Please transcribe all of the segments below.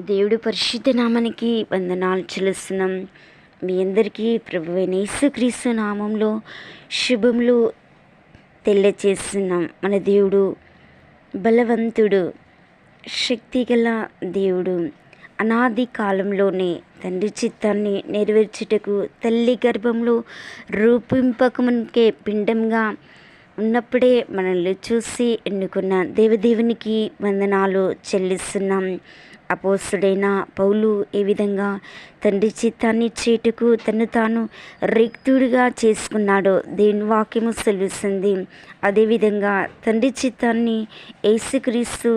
దేవుడి పరిశుద్ధ నామానికి వందనాలు చెల్లిస్తున్నాం. మీ అందరికీ ప్రభు అయిన యేసుక్రీస్తు నామంలో శుభములు తెలియచేస్తున్నాం. మన దేవుడు బలవంతుడు శక్తిగల దేవుడు. అనాది కాలంలోనే తండ్రి చిత్తాన్ని నెరవేర్చుటకు తల్లి గర్భంలో రూపింపకమునికే పిండంగా ఉన్నప్పుడే మనల్ని చూసి ఎన్నుకున్న దేవదేవునికి వందనాలు చెల్లిస్తున్నాం. అపోస్తుడైన పౌలు ఏ విధంగా తండ్రి చిత్తాన్ని చేటుకు తను తాను రిక్తుడిగా చేసుకున్నాడో దేని వాక్యము సెలవిస్తుంది. అదేవిధంగా తండ్రి చిత్తాన్ని ఏసుక్రీస్తు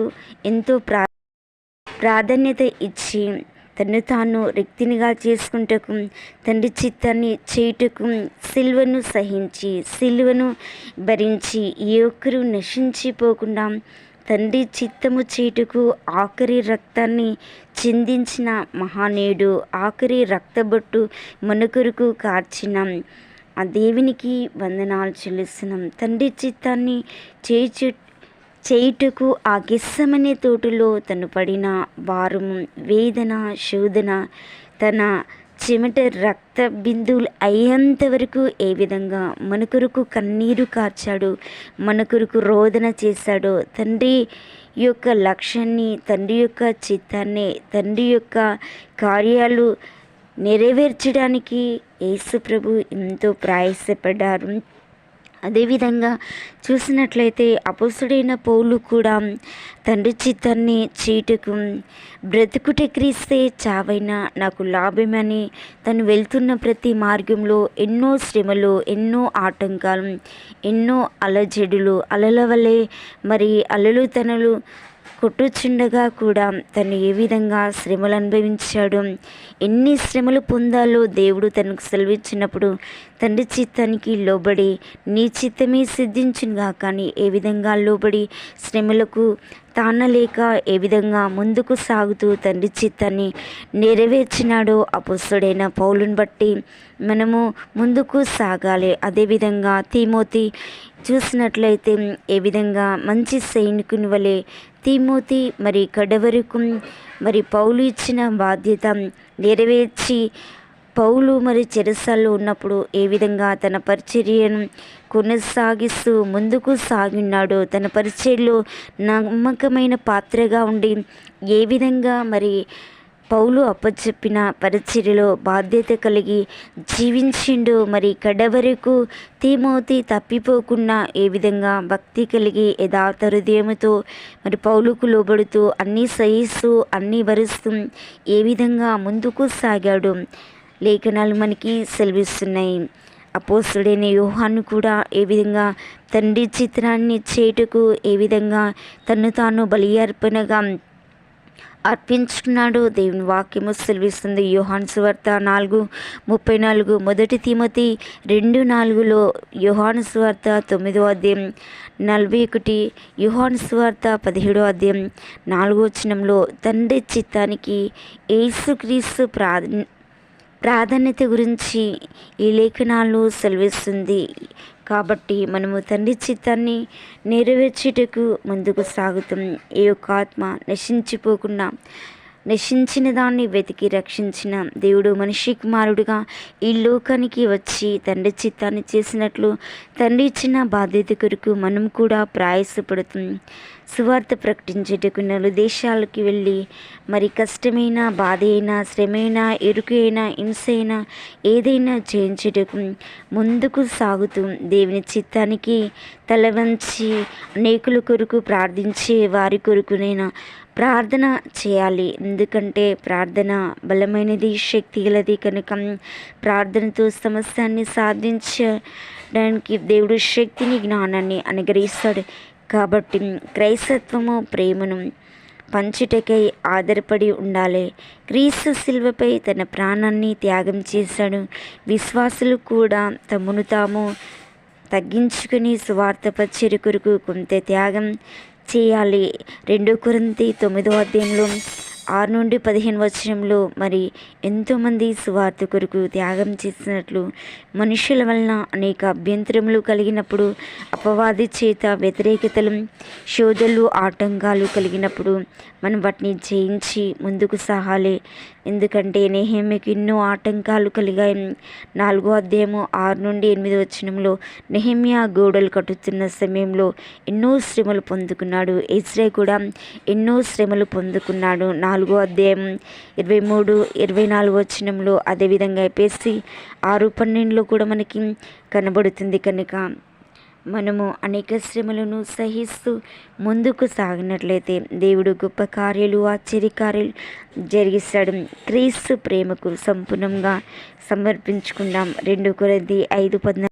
ఎంతో ప్రా ప్రాధాన్యత ఇచ్చి తను తాను రిక్తినిగా చేసుకుంటకు తండ్రి చిత్తాన్ని చేయుటకు సిల్వను సహించి సిల్వను భరించి ఏ ఒక్కరూ నశించిపోకుండా తండ్రి చిత్తము చీటుకు ఆఖరి రక్తాన్ని చిందించిన మహానీయుడు ఆఖరి రక్తబొట్టు మనుకురుకు కార్చిన ఆ దేవునికి వందనాలు చెల్లిస్తున్నాం. తండ్రి చిత్తాన్ని చేచు చేయుటకు ఆ గిస్సమనే తోటలో తను పడిన వారము వేదన శోధన తన చెమట రక్త బిందువులు అయ్యేంత వరకు ఏ విధంగా? మన కొరకు కన్నీరు కార్చాడు మన కొరకు రోదన చేశాడు. తండ్రి యొక్క లక్ష్యాన్ని తండ్రి యొక్క చిత్తాన్ని తండ్రి యొక్క కార్యాలు నెరవేర్చడానికి యేసు ప్రభు ఎంతో ప్రయాసపడ్డారు అదేవిధంగా చూసినట్లయితే అపుసుడైన పౌలు కూడా తండ్రి చిత్తాన్ని చీటుకు బ్రతుకుట క్రీస్తే చావైనా నాకు లాభమని తను వెళ్తున్న ప్రతి మార్గంలో ఎన్నో శ్రమలు ఎన్నో ఆటంకాలు ఎన్నో అలజడులు అలల వలె మరి అలలు తనలు కొట్టుచుండగా కూడా తను ఏ విధంగా శ్రమలు అనుభవించాడు? ఎన్ని శ్రమలు పొందాలో దేవుడు తనకు సెలవిచ్చినప్పుడు తండ్రి చిత్తానికి లోబడి నీ చిత్తమే సిద్ధించునుగా కానీ ఏ విధంగా లోబడి శ్రమలకు తానలేక ఏ విధంగా ముందుకు సాగుతూ తండ్రి చిత్తాన్ని నెరవేర్చినాడో అపుస్తుడైన పౌలుని బట్టి మనము ముందుకు సాగాలి. అదేవిధంగా తిమోతి చూసినట్లయితే ఏ విధంగా మంచి సైనికుని వలె తీమోతి మరి కడవరకు మరి పౌలు ఇచ్చిన బాధ్యత నెరవేర్చి పౌలు మరి చెరసాల్లో ఉన్నప్పుడు ఏ విధంగా తన పరిచర్యను కొనసాగిస్తూ ముందుకు సాగిన్నాడో తన పరిచర్లో నమ్మకమైన పాత్రగా ఉండి ఏ విధంగా మరి పౌలు అప్పచెప్పిన పరిచర్యలో బాధ్యత కలిగి జీవించిండు మరి కడవరకు తీమోతి తప్పిపోకుండా ఏ విధంగా భక్తి కలిగి యథార్థ హృదయముతో మరి పౌలుకు లోబడుతూ అన్నీ సహిస్తూ అన్నీ భరిస్తూ ఏ విధంగా ముందుకు సాగాడు? లేఖనాలు మనకి సెలవిస్తున్నాయి. అపోస్తుడైన యోహాను కూడా ఏ విధంగా తండ్రి చిత్రాన్ని చేటుకు ఏ విధంగా తను తాను బలి అర్పణగా అర్పించుకున్నాడు దేవుని వాక్యము సెలవిస్తుంది. యోహాన్ సువార్త నాలుగు ముప్పై నాలుగు మొదటి తిమతి రెండు నాలుగులో యోహాను సువార్త తొమ్మిదో అధ్యాయం నలభై ఒకటి యోహాను సువార్త పదిహేడో అధ్యాయం నాలుగో చిన్నంలో తండ్రి చిత్తానికి ఏసుక్రీస్తు ప్రాధ ప్రాధాన్యత గురించి ఈ లేఖనాలు సెలవిస్తుంది. కాబట్టి మనము తండ్రి చిత్తాన్ని నెరవేర్చుటకు ముందుకు సాగుతాం. ఏ యొక్క ఆత్మ నశించిపోకుండా నశించిన దాన్ని వెతికి రక్షించిన దేవుడు మనిషి కుమారుడిగా ఈ లోకానికి వచ్చి తండ్రి చిత్తాన్ని చేసినట్లు తండ్రి ఇచ్చిన బాధ్యత కొరకు మనం కూడా ప్రయాసపడుతుంది సువార్త ప్రకటించేటకు నలు దేశాలకి వెళ్ళి మరి కష్టమైన బాధ అయినా శ్రమైన అయినా హింస అయినా ఏదైనా చేయించేటకు ముందుకు సాగుతూ దేవుని చిత్తానికి తలవంచి అనేకుల కొరకు ప్రార్థించే వారి కొరకునైనా ప్రార్థన చేయాలి. ఎందుకంటే ప్రార్థన బలమైనది శక్తి గలది కనుక ప్రార్థనతో సమస్యాన్ని సాధించడానికి దేవుడు శక్తిని జ్ఞానాన్ని అనుగ్రహిస్తాడు. కాబట్టి క్రైస్తత్వము ప్రేమను పంచుటకై ఆధారపడి ఉండాలి. క్రీస్తు శిల్వపై తన ప్రాణాన్ని త్యాగం చేశాడు. విశ్వాసులు కూడా తమను తాము తగ్గించుకుని స్వార్థ పచ్చరి కొరకు కొంత త్యాగం చేయాలి. రెండో కొరింతి తొమ్మిదో అధ్యాయంలో ఆరు నుండి పదిహేను వచనంలో మరి ఎంతోమంది సువార్త కొరకు త్యాగం చేసినట్లు మనుషుల వలన అనేక అభ్యంతరములు కలిగినప్పుడు అపవాది చేత వ్యతిరేకతలు శోధలు ఆటంకాలు కలిగినప్పుడు మనం వాటిని జయించి ముందుకు సాగాలి. ఎందుకంటే నెహమ్యకి ఎన్నో ఆటంకాలు కలిగాయి. నాలుగో అధ్యాయము ఆరు నుండి ఎనిమిది వచనంలో నెహమ్యా గోడలు కట్టుతున్న సమయంలో ఎన్నో శ్రమలు పొందుకున్నాడు. ఇస్రే కూడా ఎన్నో శ్రమలు పొందుకున్నాడు. నాలుగో అధ్యాయం ఇరవై మూడు ఇరవై నాలుగు వచనంలో అదేవిధంగా ఎపేసి ఆరు పన్నెండులో కూడా మనకి కనబడుతుంది కనుక మనము అనేక శ్రమలను సహిస్తూ ముందుకు సాగినట్లయితే దేవుడు గొప్ప కార్యాలు ఆశ్చర్యకార్యాలు జరిగిస్తాడు. క్రీస్తు ప్రేమకు సంపూర్ణంగా సమర్పించుకుందాం. రెండు కొరది ఐదు పద్నాలుగు